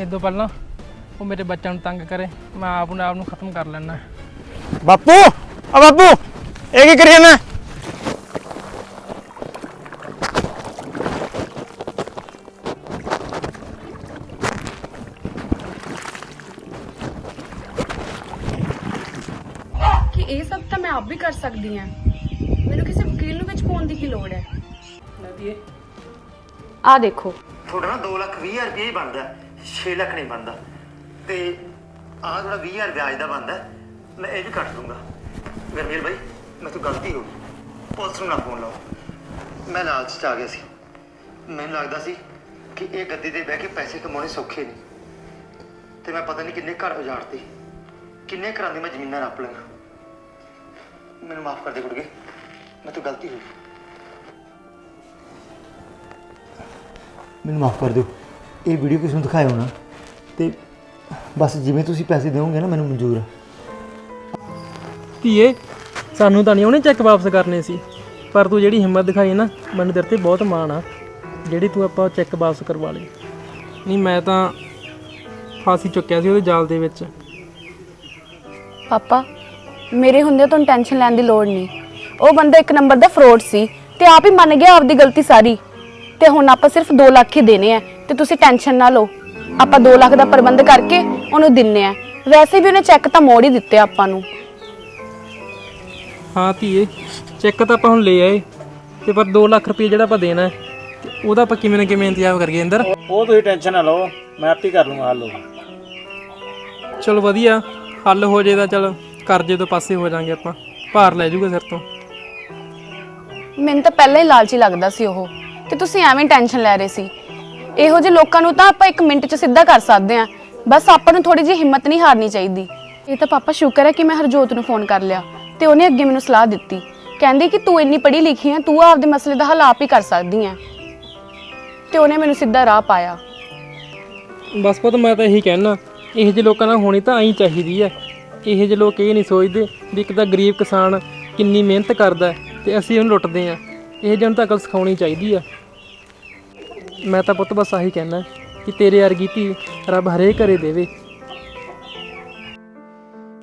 ਇਹ ਤੋਂ ਪਹਿਲਾਂ ਉਹ ਮੇਰੇ ਬੱਚਿਆਂ ਨੂੰ ਤੰਗ ਕਰੇ ਮੈਂ ਆਪ ਨੂੰ ਆਪ ਨੂੰ ਖਤਮ ਕਰ ਲੈਣਾ ਬਾਪੂ! ਆ ਬਾਪੂ! ਇਹ ਕੀ ਕਰੀ ਜਾਂਦਾ ਕਿ ਇਹ ਸਭ ਤਾਂ ਮੈਂ ਆਪ ਵੀ ਕਰ ਸਕਦੀ ਹਾਂ। ਮੈਨੂੰ ਕਿਸੇ ਵਕੀਲ ਨੂੰ ਵਿੱਚ ਪਾਉਣ ਦੀ ਕੀ ਲੋੜ ਹੈ? ਆ ਦੇਖੋ। ਤੁਹਾਡਾ ਨਾ 2 ਲੱਖ 20 ਰੁਪਏ ਹੀ ਬਣਦਾ। 6 ਲੱਖ ਨਹੀਂ ਬਣਦਾ। ਤੇ ਆਹ ਥੋੜਾ 20 ਹਜ਼ਾਰ ਵਿਆਜ ਦਾ ਬਣਦਾ ਮੈਂ ਇਹ ਵੀ ਕੱਟ ਦੂੰਗਾ। ਗਰਮੇਲ ਭਾਈ ਮੈਂ ਤੋਂ ਗਲਤੀ ਹੋ ਗਈ। ਪੁਲਿਸ ਨੂੰ ਨਾ ਫੋਨ ਲਾਓ। ਮੈਂ ਲਾਲਚ ਚ ਆ ਗਿਆ ਸੀ। ਮੈਨੂੰ ਲੱਗਦਾ ਸੀ ਕਿ ਇਹ ਗੱਦੀ ਤੇ ਬਹਿ ਕੇ ਪੈਸੇ ਕਮਾਉਣੇ ਸੌਖੇ ਨੇ। ਤੇ ਮੈਂ ਪਤਾ ਨਹੀਂ ਕਿੰਨੇ ਘਰ ਉਜਾੜਤੇ। ਕਿੰਨੇ ਘਰਾਂ ਦੀ ਮੈਂ ਜ਼ਮੀਨਾਂ ਰੱਪ ਲਈਆਂ। ਮੈਨੂੰ ਮਾਫ ਕਰ ਦੇ ਗੁੜਗੇ ਮੈਂ ਤੋਂ ਗਲਤੀ ਹੋ ਗਈ। ਮੈਨੂੰ ਮਾਫ ਕਰ ਦਿਓ। ਇਹ ਵੀਡੀਓ ਕਿਸ ਨੂੰ ਦਿਖਾਇਓ ਨਾ। ਤੇ ਬਸ ਜਿਵੇਂ ਤੁਸੀਂ ਪੈਸੇ ਦਿਓਗੇ ਨਾ ਮੈਨੂੰ ਮਨਜ਼ੂਰ ਹੈ ਧੀਏ ਸਾਨੂੰ ਤਾਂ ਨਹੀਂ ਉਹਨੇ ਚੈੱਕ ਵਾਪਸ ਕਰਨੇ ਸੀ। ਪਰ ਤੂੰ ਜਿਹੜੀ ਹਿੰਮਤ ਦਿਖਾਈ ਨਾ ਮੈਨੂੰ ਤੇਰੇ ਤੇ ਬਹੁਤ ਮਾਣ ਆ। ਜਿਹੜੀ ਤੂੰ ਆਪਾਂ ਚੈੱਕ ਵਾਪਸ ਕਰਵਾ ਲਈ। ਨਹੀਂ ਮੈਂ ਤਾਂ ਫਾਸੀ ਚੁੱਕਿਆ ਸੀ ਉਹਦੇ ਜਾਲ ਦੇ ਵਿੱਚ। ਪਾਪਾ ਮੇਰੇ ਹੁੰਦੇ ਤੁਹਾਨੂੰ ਟੈਨਸ਼ਨ ਲੈਣ ਦੀ ਲੋੜ ਨਹੀਂ। ਉਹ ਬੰਦਾ ਇੱਕ ਨੰਬਰ ਦਾ ਫਰੋਡ ਸੀ ਤੇ ਆਪ ਹੀ ਮੰਨ ਗਿਆ ਆਪਦੀ ਗਲਤੀ ਸਾਰੀ। ਤੇ ਹੁਣ ਆਪਾਂ ਸਿਰਫ 2 ਲੱਖ ਹੀ ਦੇਣੇ ਆ ਤੇ ਤੁਸੀਂ ਟੈਨਸ਼ਨ ਨਾ ਲਓ। ਆਪਾਂ 2 ਲੱਖ ਦਾ ਪ੍ਰਬੰਧ ਕਰਕੇ ਉਹਨੂੰ ਦਿੰਨੇ ਆ। ਵੈਸੇ ਵੀ ਉਹਨੇ ਚੈੱਕ ਤਾਂ ਮੋੜ ਹੀ ਦਿੱਤੇ ਆਪਾਂ ਨੂੰ। ਹਾਂ ਧੀਏ ਚੈੱਕ ਤਾਂ ਆਪਾਂ ਹੁਣ ਲੈ ਆਏ। ਤੇ ਪਰ 2 ਲੱਖ ਰੁਪਏ ਜਿਹੜਾ ਆਪਾਂ ਦੇਣਾ ਹੈ, ਤੇ ਉਹਦਾ ਆਪਾਂ ਕਿਵੇਂ ਨਾ ਕਿਵੇਂ ਇੰਤਜ਼ਾਮ ਕਰੀਏ ਅੰਦਰ ਉਹ ਤੁਸੀਂ ਟੈਨਸ਼ਨ ਨਾ ਲਓ ਮੈਂ ਆਪੇ ਕਰ ਲੂੰਗਾ ਹੱਲ ਚਲ ਵਧੀਆ ਹੱਲ ਹੋ ਜੇ ਤਾਂ ਚਲ ਕਰਜ਼ੇ ਤੋਂ ਪਾਸੇ ਹੋ ਜਾਾਂਗੇ ਆਪਾਂ। ਭਾਰ ਲੈ ਜਾਊਗਾ ਸਿਰ ਤੋਂ। ਮੈਨੂੰ ਤਾਂ ਪਹਿਲਾਂ ਹੀ ਲਾਲਚੀ ਲੱਗਦਾ ਸੀ ਉਹ। ਕਿ ਤੁਸੀਂ ਐਵੇਂ ਟੈਨਸ਼ਨ ਲੈ ਰਹੇ ਸੀ। ਇਹੋ ਜਿਹੇ ਲੋਕਾਂ ਨੂੰ ਤਾਂ ਆਪਾਂ 1 ਮਿੰਟ 'ਚ ਸਿੱਧਾ ਕਰ ਸਕਦੇ ਆ ਬਸ ਆਪਾਂ ਨੂੰ ਥੋੜੀ ਜਿਹੀ ਹਿੰਮਤ ਨਹੀਂ ਹਾਰਨੀ ਚਾਹੀਦੀ। ਇਹ ਤਾਂ ਪਾਪਾ ਸ਼ੁਕਰ ਹੈ ਕਿ ਮੈਂ ਹਰਜੋਤ ਨੂੰ ਫੋਨ ਕਰ ਲਿਆ ਤੇ ਉਹਨੇ ਅੱਗੇ ਮੈਨੂੰ ਸਲਾਹ ਦਿੱਤੀ। ਕਹਿੰਦੀ ਕਿ ਤੂੰ ਇੰਨੀ ਪੜ੍ਹੀ ਲਿਖੀ ਹੈ, ਤੂੰ ਆਪਦੇ ਮਸਲੇ ਦਾ ਹੱਲ ਆਪ ਹੀ ਕਰ ਸਕਦੀ ਹੈ। ਤੇ ਉਹਨੇ ਮੈਨੂੰ ਸਿੱਧਾ ਰਾਹ ਪਾਇਆ। ਬਸ ਪੁੱਤ, ਮੈਂ ਤਾਂ ਇਹੀ ਕਹਿਣਾ, ਇਹੋ ਜਿਹੇ ਲੋਕਾਂ ਨਾਲ ਹੋਣੀ ਤਾਂ ਐਂ ਚਾਹੀਦੀ ਹੈ। ਇਹੋ ਜਿਹੇ ਲੋਕ ਇਹ ਨਹੀਂ ਸੋਚਦੇ ਵੀ ਇੱਕ ਤਾਂ ਗਰੀਬ ਕਿਸਾਨ ਕਿੰਨੀ ਮਿਹਨਤ ਕਰਦਾ ਹੈ ਤੇ ਅਸੀਂ ਉਹਨੂੰ ਲੁੱਟਦੇ ਆ ਇਹ ਜਿਹਨੂੰ ਤਾਂ ਅਕਲ ਸਿਖਾਉਣੀ ਚਾਹੀਦੀ ਆ। ਮੈਂ ਤਾਂ ਪੁੱਤ ਬਸ ਆਹੀ ਕਹਿਣਾ ਕਿ ਤੇਰੇ ਵਰਗੀ ਧੀ ਰੱਬ ਹਰੇ ਘਰੇ ਦੇਵੇ।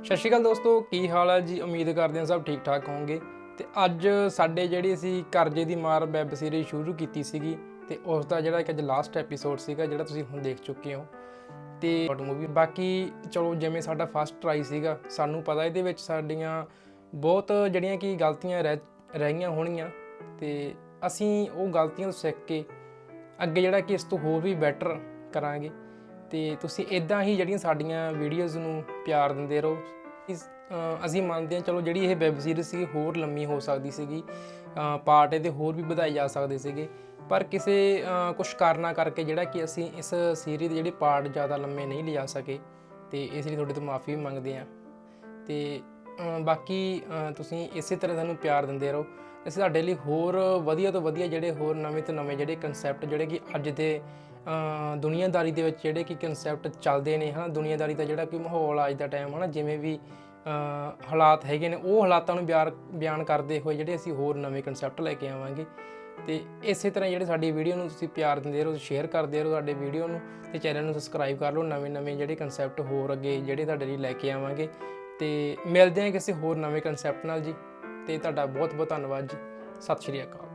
ਸਤਿ ਸ਼੍ਰੀ ਅਕਾਲ ਦੋਸਤੋ, ਕੀ ਹਾਲ ਹੈ ਜੀ? ਉਮੀਦ ਕਰਦੇ ਹਾਂ ਸਭ ਠੀਕ ਠਾਕ ਹੋਵੋਗੇ। ਤੇ ਅੱਜ ਸਾਡੇ ਜਿਹੜੀ ਅਸੀਂ ਕਰਜ਼ੇ ਦੀ ਮਾਰ ਵੈਬ ਸੀਰੀਜ਼ ਸ਼ੁਰੂ ਕੀਤੀ ਸੀਗੀ ਤੇ ਉਸ ਦਾ ਜਿਹੜਾ ਇੱਕ ਅੱਜ ਲਾਸਟ ਐਪੀਸੋਡ ਸੀਗਾ, ਜਿਹੜਾ ਤੁਸੀਂ ਹੁਣ ਦੇਖ ਚੁੱਕੇ ਹੋ। ਤੇ ਮੂਵੀ, ਬਾਕੀ ਚਲੋ ਜਿਵੇਂ ਸਾਡਾ ਫਸਟ ਟਰਾਈ ਸੀਗਾ, ਸਾਨੂੰ ਪਤਾ ਇਹਦੇ ਵਿੱਚ ਸਾਡੀਆਂ ਬਹੁਤ ਜਿਹੜੀਆਂ ਕਿ ਗਲਤੀਆਂ ਰਹਿ ਰਹੀਆਂ ਹੋਣੀਆਂ ਤੇ ਅਸੀਂ ਉਹ ਗਲਤੀਆਂ ਤੋਂ ਸਿੱਖ ਕੇ ਅੱਗੇ ਜਿਹੜਾ ਕਿ ਇਸ ਤੋਂ ਹੋਰ ਵੀ ਬੈਟਰ ਕਰਾਂਗੇ। ਤੇ ਤੁਸੀਂ ਇਦਾਂ ਹੀ ਜਿਹੜੀਆਂ ਸਾਡੀਆਂ ਵੀਡੀਓਜ਼ ਨੂੰ ਪਿਆਰ ਦਿੰਦੇ ਰਹੋ। ਅਸੀਂ ਮੰਨਦੇ ਹਾਂ, ਚਲੋ ਜਿਹੜੀ ਇਹ ਵੈਬ ਸੀਰੀਜ਼ ਸੀ ਹੋਰ ਲੰਮੀ ਹੋ ਸਕਦੀ ਸੀਗੀ। ਪਾਰਟ ਇਹਦੇ ਹੋਰ ਵੀ ਵਧਾਏ ਜਾ ਸਕਦੇ ਸੀਗੇ। ਪਰ ਕਿਸੇ ਕੁਝ ਕਾਰਨਾਂ ਕਰਕੇ ਜਿਹੜਾ ਕਿ ਅਸੀਂ ਇਸ ਸੀਰੀਜ਼ ਦੇ ਜਿਹੜੇ ਪਾਰਟ ਜ਼ਿਆਦਾ ਲੰਮੇ ਨਹੀਂ ਲਿਜਾ ਸਕੇ, ਤੇ ਇਸ ਲਈ ਤੁਹਾਡੇ ਤੋਂ ਮਾਫੀ ਵੀ ਮੰਗਦੇ ਹਾਂ। ਤੇ ਬਾਕੀ ਤੁਸੀਂ ਇਸੇ ਤਰ੍ਹਾਂ ਸਾਨੂੰ ਪਿਆਰ ਦਿੰਦੇ ਰਹੋ। ਅਸੀਂ ਤੁਹਾਡੇ ਲਈ ਹੋਰ ਵਧੀਆ ਤੋਂ ਵਧੀਆ ਜਿਹੜੇ ਹੋਰ ਨਵੇਂ ਤੋਂ ਨਵੇਂ ਜਿਹੜੇ ਕਨਸੈਪਟ ਜਿਹੜੇ ਕਿ ਅੱਜ ਦੇ ਦੁਨੀਆਦਾਰੀ ਦੇ ਵਿੱਚ ਜਿਹੜੇ ਕਿ ਕਨਸੈਪਟ ਚੱਲਦੇ ਨੇ, ਹਨਾ, ਦੁਨੀਆਦਾਰੀ ਦਾ ਜਿਹੜਾ ਕਿ ਮਾਹੌਲ ਅੱਜ ਦਾ ਟਾਈਮ ਹਨਾ, ਜਿਵੇਂ ਵੀ ਹਾਲਾਤ ਹੈਗੇ ਨੇ, ਉਹ ਹਾਲਾਤਾਂ ਨੂੰ ਬਿਆਨ ਬਿਆਨ ਕਰਦੇ ਹੋਏ ਜਿਹੜੇ ਅਸੀਂ ਹੋਰ ਨਵੇਂ ਕਨਸੈਪਟ ਲੈ ਕੇ ਆਵਾਂਗੇ। ਤੇ ਇਸੇ ਤਰ੍ਹਾਂ ਜਿਹੜੇ ਸਾਡੀ ਵੀਡੀਓ ਨੂੰ ਤੁਸੀਂ ਪਿਆਰ ਦਿੰਦੇ ਰਹੋ ਸ਼ੇਅਰ ਕਰਦੇ ਰਹੋ ਸਾਡੇ ਵੀਡੀਓ ਨੂੰ ਤੇ ਚੈਨਲ ਨੂੰ ਸਬਸਕ੍ਰਾਈਬ ਕਰ ਲਓ, ਨਵੇਂ ਨਵੇਂ ਜਿਹੜੇ ਕਨਸੈਪਟ ਹੋਰ ਅੱਗੇ ਜਿਹੜੇ ਤੁਹਾਡੇ ਲਈ ਲੈ ਕੇ ਆਵਾਂਗੇ। ਤੇ ਮਿਲਦੇ ਹਾਂ ਕਿਸੇ ਹੋਰ ਨਵੇਂ ਕਨਸੈਪਟ ਨਾਲ ਜੀ। ਤੇ ਤੁਹਾਡਾ ਬਹੁਤ ਬਹੁਤ ਧੰਨਵਾਦ ਜੀ। ਸਤਿ ਸ਼੍ਰੀ ਅਕਾਲ।